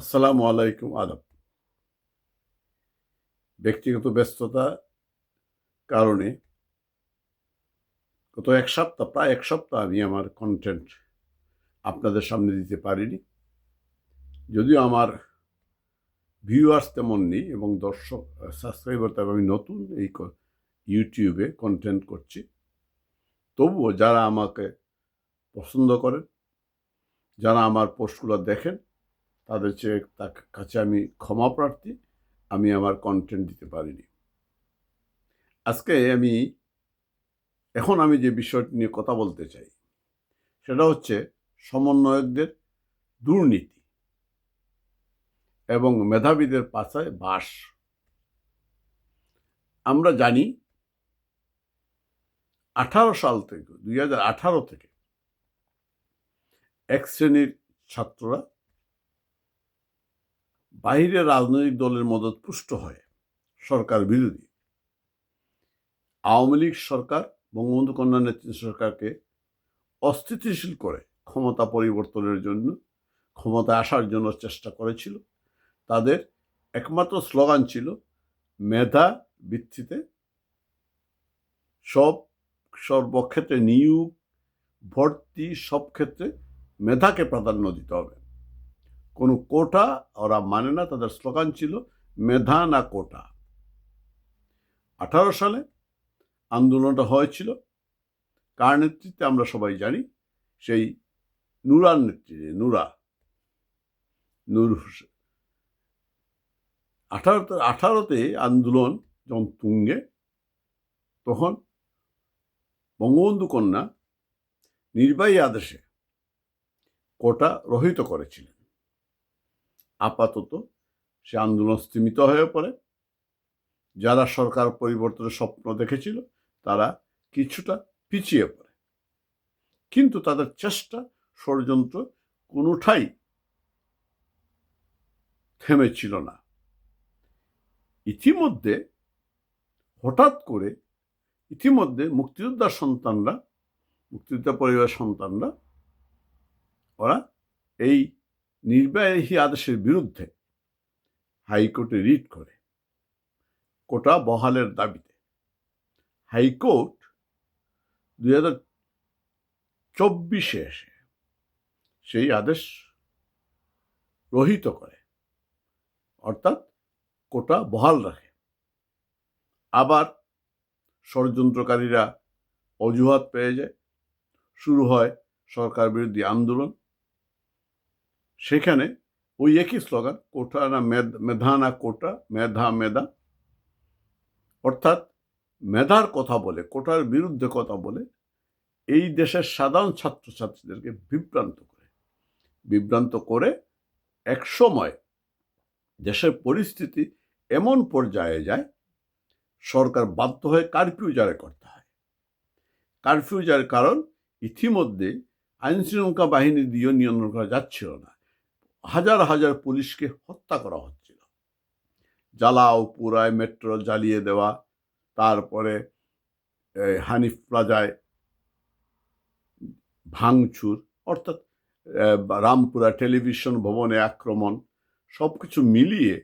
আসসালামু আলাইকুম, আদাব। ব্যক্তিগত ব্যস্ততা কারণে গত এক সপ্তাহ, প্রায় এক সপ্তাহ আমি আমার কন্টেন্ট আপনাদের সামনে দিতে পারিনি। যদিও আমার ভিউয়ার্স তেমন নেই এবং দর্শক সাবস্ক্রাইবার তেমন, আমি নতুন এই ইউটিউবে কন্টেন্ট করছি। তবুও যারা আমাকে পছন্দ করেন, যারা আমার পোস্টগুলো দেখেন তাদের চেয়ে তার কাছে আমি ক্ষমা প্রার্থী, আমি আমার কন্টেন্ট দিতে পারিনি। আজকে আমি, এখন আমি যে বিষয়টি নিয়ে কথা বলতে চাই, সেটা হচ্ছে সমন্বয়কদের দুর্নীতি এবং মেধাবীদের পাশায় বাস। আমরা জানি, আঠারো সাল থেকে, দুই হাজার আঠারো থেকে এক শ্রেণির ছাত্ররা বাইরের রাজনৈতিক দলের মদত পুষ্ট হয় সরকার বিরোধী। আওয়ামী লীগ সরকার, বঙ্গবন্ধু কন্যা নেতৃত্ব সরকারকে অস্থিতিশীল করে ক্ষমতা পরিবর্তনের জন্য, ক্ষমতায় আসার জন্য চেষ্টা করেছিল। তাদের একমাত্র স্লোগান ছিল, মেধা ভিত্তিতে সব, সর্বক্ষেত্রে নিয়োগ, ভর্তি সব ক্ষেত্রে মেধাকে প্রাধান্য দিতে হবে। কোনো কোটা, ওরা মানে না, তাদের স্লোগান ছিল, মেধা না কোটা। আঠারো সালে আন্দোলনটা হয়েছিল। কার নেতৃত্বে আমরা সবাই জানি? সেই নুরার নেতৃত্বে, নুরা। নূর হোসেন আঠারোতে আঠারোতে আন্দোলন যখন তুঙ্গে, তখন বঙ্গবন্ধু কন্যা নির্বাহী আদেশে কোটা রহিত করেছিলেন। আপাতত সে আন্দোলন স্থিমিত হয়ে পড়ে। যারা সরকার পরিবর্তনের স্বপ্ন দেখেছিল, তারা কিছুটা পিছিয়ে পড়ে। কিন্তু তাদের চেষ্টা ষড়যন্ত্র কোনোটাই থেমেছিল না। ইতিমধ্যে হঠাৎ করে ইতিমধ্যে মুক্তিযোদ্ধার সন্তানরা, মুক্তিযোদ্ধা পরিবারের সন্তানরা, ওরা এই নির্বাহী আদেশের বিরুদ্ধে হাইকোর্টে রিট করে কোটা বহালের দাবিতে। হাইকোর্ট দুই হাজার চব্বিশে এসে সেই আদেশ রহিত করে, অর্থাৎ কোটা বহাল রাখে। আবার ষড়যন্ত্রকারীরা অজুহাত পেয়ে যায়। শুরু হয় সরকার বিরোধী আন্দোলন। সেখানে ওই একই স্লোগান কোটা না মেধ- মেধা না কোটা, মেধা মেধা। অর্থাৎ মেধার কথা বলে, কোটার বিরুদ্ধে কথা বলে, এই দেশের সাধারণ ছাত্রছাত্রীদেরকে বিভ্রান্ত করে। বিভ্রান্ত করে এক সময় দেশের পরিস্থিতি এমন পর্যায়ে যায়, সরকার বাধ্য হয়ে কারফিউ জারি করতে হয়। কারফিউ জারির কারণ ইতিমধ্যে আইনশৃঙ্খলা বাহিনী দিয়েও নিয়ন্ত্রণ করা যাচ্ছিল না। হাজার হাজার পুলিশকে হত্যা করা হচ্ছিল। জ্বালাও, পুরায় মেট্রো জ্বালিয়ে দেওয়া, তারপরে হানিফ প্লাজায় ভাঙচুর, অর্থাৎ রামপুরা টেলিভিশন ভবনে আক্রমণ সব কিছু মিলিয়ে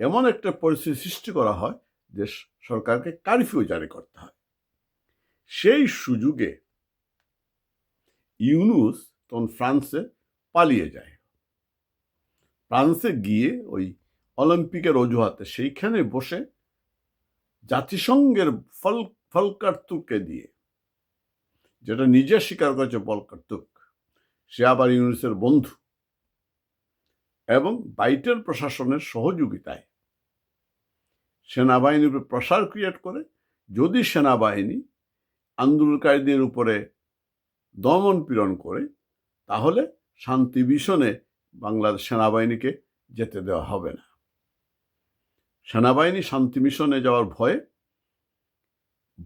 এমন একটা পরিস্থিতি সৃষ্টি করা হয়, যে সরকারকে কারফিউ জারি করতে হয়। সেই সুযোগে ইউনুস তখন ফ্রান্সে পালিয়ে যায়। ফ্রান্সে গিয়ে ওই অলিম্পিকের অজুহাতে সেইখানে বসে জাতিসংঘের ফল ফলকার তুর্কে দিয়ে, যেটা নিজে স্বীকার করেছে বলকার তুর্ক সে আবার ইউনুসের বন্ধু এবং বাইটের প্রশাসনের সহযোগিতায় সেনাবাহিনীর উপরে প্রসার ক্রিয়েট করে, যদি সেনাবাহিনী আন্দোলনকারীদের উপরে দমন পীড়ন করে, তাহলে শান্তি মিশনে বাংলাদেশ সেনাবাহিনীকে যেতে দেওয়া হবে না। সেনাবাহিনী শান্তি মিশনে যাওয়ার ভয়ে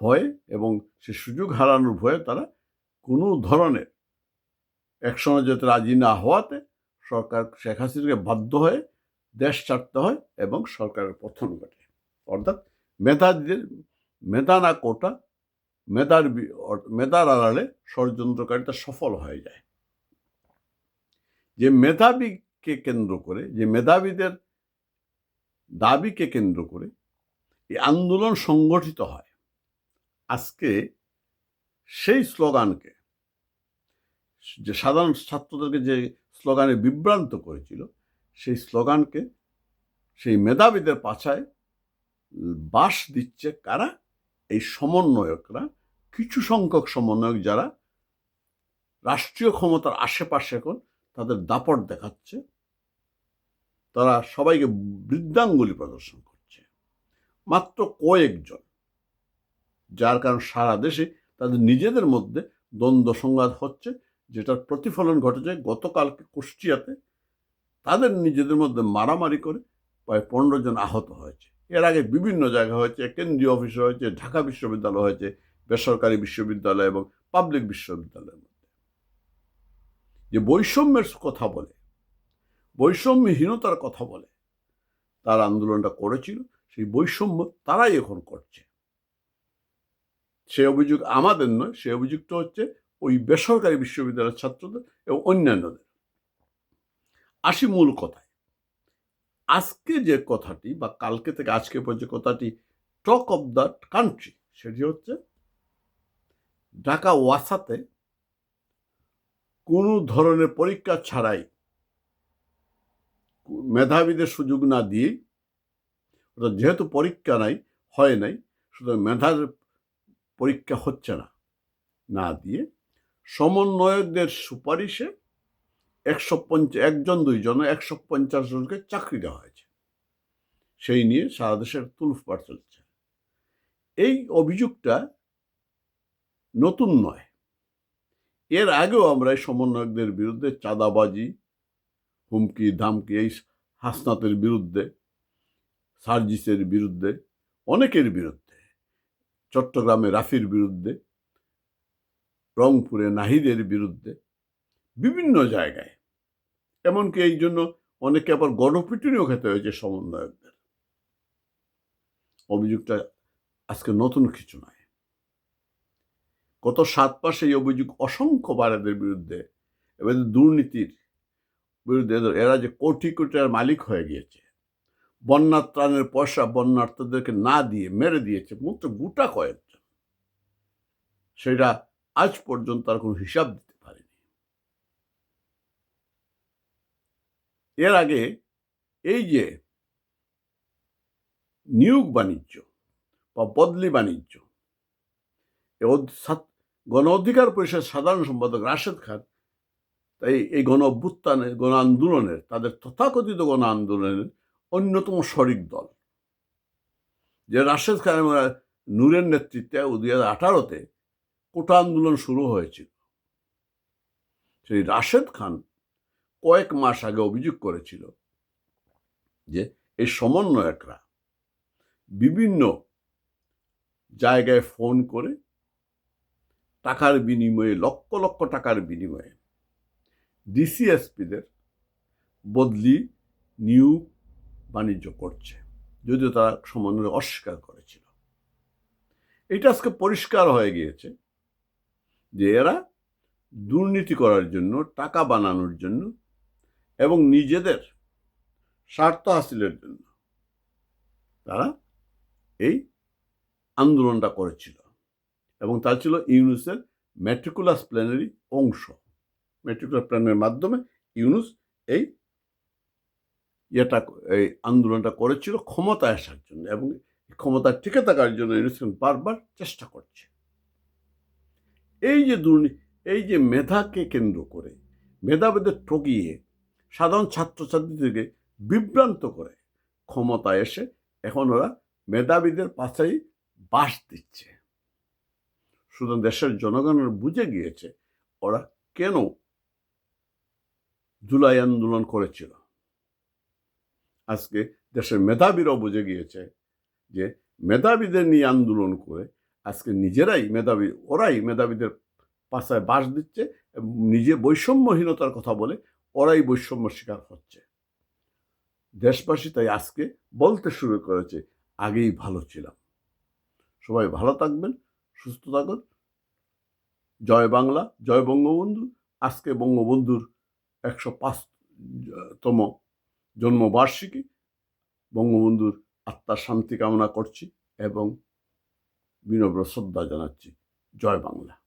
ভয়ে এবং সে সুযোগ হারানোর ভয়ে তারা কোনো ধরনের একসঙ্গে যেতে রাজি না হওয়াতে সরকার শেখ হাসিনাকে বাধ্য হয়ে দেশ ছাড়তে হয় এবং সরকারের পতন ঘটে। অর্থাৎ মেধাদের মেধা না কোটা, মেধার মেধার আড়ালে ষড়যন্ত্রকারিতা সফল হয়ে যায়। যে মেধাবীকে কেন্দ্র করে, যে মেধাবীদের দাবিকে কেন্দ্র করে এই আন্দোলন সংগঠিত হয়। আজকে সেই স্লোগানকে, যে সাধারণ ছাত্রদেরকে যে স্লোগানে বিভ্রান্ত করেছিল, সেই স্লোগানকে সেই মেধাবীদের পাছায় বাস দিচ্ছে কারা? এই সমন্বয়করা, কিছু সংখ্যক সমন্বয়ক যারা রাষ্ট্রীয় ক্ষমতার আশেপাশে এখন তাদের দাপট দেখাচ্ছে। তারা সবাইকে বৃদ্ধাঙ্গুলি প্রদর্শন করছে। মাত্র কয়েকজন, যার কারণ সারা দেশে তাদের নিজেদের মধ্যে দ্বন্দ্ব সংঘাত হচ্ছে, যেটার প্রতিফলন ঘটেছে গতকালকে কুষ্টিয়াতে। তাদের নিজেদের মধ্যে মারামারি করে প্রায় পনেরো জন আহত হয়েছে। এর আগে বিভিন্ন জায়গা হয়েছে, কেন্দ্রীয় অফিসে হয়েছে, ঢাকা বিশ্ববিদ্যালয় হয়েছে, বেসরকারি বিশ্ববিদ্যালয় এবং পাবলিক বিশ্ববিদ্যালয়ের মধ্যে যে বৈষম্যের কথা বলে, বৈষম্যহীনতার কথা বলে, তার আন্দোলনটা করেছিল, সেই বৈষম্য তারাই এখন করছে। সে অভিযোগ আমাদের নয়, সে অভিযোগটা হচ্ছে ওই বেসরকারি বিশ্ববিদ্যালয়ের ছাত্রদের এবং অন্যান্যদের। আসি মূল কথায়। আজকে যে কথাটি বা কালকে থেকে আজকে পর্যন্ত কথাটি টক অফ দ্য কান্ট্রি সেটি হচ্ছে ঢাকা ওয়াসাতে কোনো ধরনের পরীক্ষা ছাড়াই মেধাবীদের সুযোগ না দিয়ে, অর্থাৎ যেহেতু পরীক্ষা নাই, হয় নাই, সুতরাং মেধার পরীক্ষা হচ্ছে না না দিয়ে সমন্বয়কদের সুপারিশে একশো পঞ্চাশ একজন, দুইজন, একশো পঞ্চাশ জনকে চাকরি দেওয়া হয়েছে। সেই নিয়ে সারা দেশের তুলফপাট চলছে। এই অভিযোগটা নতুন নয়। এর আগেও আমরা এই সমন্বয়কদের বিরুদ্ধে চাঁদাবাজি, হুমকি, ধামকি, এই হাসনাতের বিরুদ্ধে, সার্জিসের বিরুদ্ধে, অনেকের বিরুদ্ধে, চট্টগ্রামে রাফির বিরুদ্ধে, রংপুরে নাহিদের বিরুদ্ধে, বিভিন্ন জায়গায়। এমনকি এই জন্য অনেকে আবার গণপিটুনিও খেতে হয়েছে সমন্বয়কদের। অভিযোগটা আজকে নতুন কিছু নয়। গত সাত মাসে এই অভিযোগ অসংখ্যবার এদের বিরুদ্ধে এবার দুর্নীতির বিরুদ্ধে এরা যে কোটি কোটি টাকার মালিক হয়ে গিয়েছে, বন্যার ত্রাণের পয়সা বন্যার্থীদেরকে না দিয়ে মেরে দিয়েছে মাত্র গোটা কয়েকজন। সেটা আজ পর্যন্ত তার কোনো হিসাব দিতে পারেনি। এর আগে এই যে নিয়োগ বাণিজ্য বা বদলি বাণিজ্য গণ অধিকার পরিষদের সাধারণ সম্পাদক রাশেদ খান, তাই এই গণ অভ্যুত্থানের গণ আন্দোলনের তাদের তথাকথিত গণ আন্দোলনের অন্যতম শরিক দল। যে রাশেদ খান নূরের নেতৃত্বে দুই হাজার আঠারোতে কোটা আন্দোলন শুরু হয়েছিল। সেই রাশেদ খান কয়েক মাস আগে অভিযোগ করেছিল যে এই সমন্বয়করা বিভিন্ন জায়গায় ফোন করে টাকার বিনিময়ে, লক্ষ লক্ষ টাকার বিনিময়ে ডিসিএসপিদের বদলি নিয়োগ বাণিজ্য করছে। যদিও তারা সমন্বয় অস্বীকার করেছিল। এটা আজকে পরিষ্কার হয়ে গিয়েছে যে এরা দুর্নীতি করার জন্য, টাকা বানানোর জন্য এবং নিজেদের স্বার্থ হাসিলের জন্য তারা এই আন্দোলনটা করেছিল। এবং তা ছিল ইউনুসের ম্যাট্রিকুলাস প্ল্যানেরই অংশ। ম্যাট্রিকুলার প্ল্যানের মাধ্যমে ইউনুস এই ইয়েটা, এই আন্দোলনটা করেছিল ক্ষমতায় আসার জন্য এবং ক্ষমতা টিকে থাকার জন্য ইউনুস বারবার চেষ্টা করছে। এই যে দুর্নীতি এই যে মেধাকে কেন্দ্র করে, মেধাবেদের ঠকিয়ে সাধারণ ছাত্রছাত্রীদেরকে বিভ্রান্ত করে ক্ষমতায় এসে এখন ওরা মেধাবীদের পাশেই বাস দিচ্ছে। শুধু দেশের জনগণের বুঝে গিয়েছে, ওরা কেন জুলাই আন্দোলন করেছিল? আজকে দেশের মেধাবীরাও বুঝে গিয়েছে যে মেধাবীদের নিয়ে আন্দোলন করে আজকে নিজেরাই মেধাবী, ওরাই মেধাবীদের পাশায় বাস দিচ্ছে নিজে বৈষম্যহীনতার কথা বলে ওরাই বৈষম্য শিকার হচ্ছে। দেশবাসী তাই আজকে বলতে শুরু করেছে, আগেই ভালো ছিলাম। সবাই ভালো থাকবেন সুস্থ থাকুন। জয় বাংলা, জয় বঙ্গবন্ধু। আজকে বঙ্গবন্ধুর একশো পাঁচ, তম জন্মবার্ষিকী। বঙ্গবন্ধুর আত্মার শান্তি কামনা করছি এবং বিনম্র শ্রদ্ধা জানাচ্ছি। জয় বাংলা।